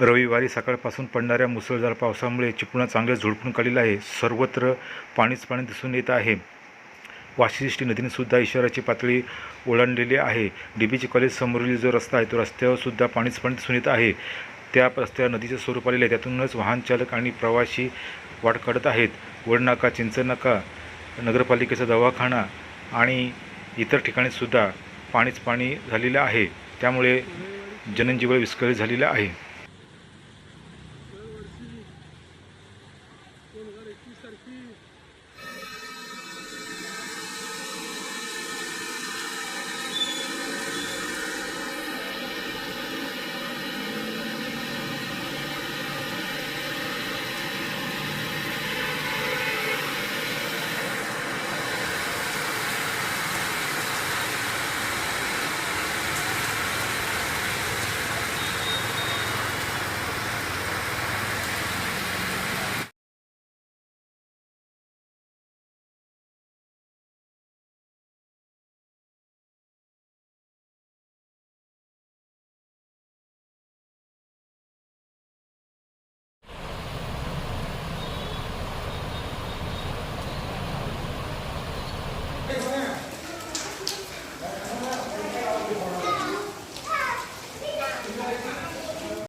रविवारी सकाळपासून पडणाऱ्या मुसळधार पावसामुळे चिपळूण चांगले झोडपून काढलेलं आहे. सर्वत्र पाणीच पाणी दिसून येत आहे. वाशिष्ठी नदीने सुद्धा इशाराची पातळी ओलांडलेली आहे. डी बी कॉलेज समोरील जो रस्ता आहे तो रस्त्यावर सुद्धा पाणीच पाणी दिसून येत आहे. त्या रस्त्यावर नदीचे स्वरूप आलेले आहे. त्यातूनच वाहन चालक आणि प्रवासी वाट काढत आहेत. वडनाका चिंचनाका नगरपालिकेचा दवाखाना आणि इतर ठिकाणीसुद्धा पाणीच पाणी झालेलं आहे. त्यामुळे जनजीवन विस्कळीत झालेलं आहे. दोन हजार एकवीस तारखी.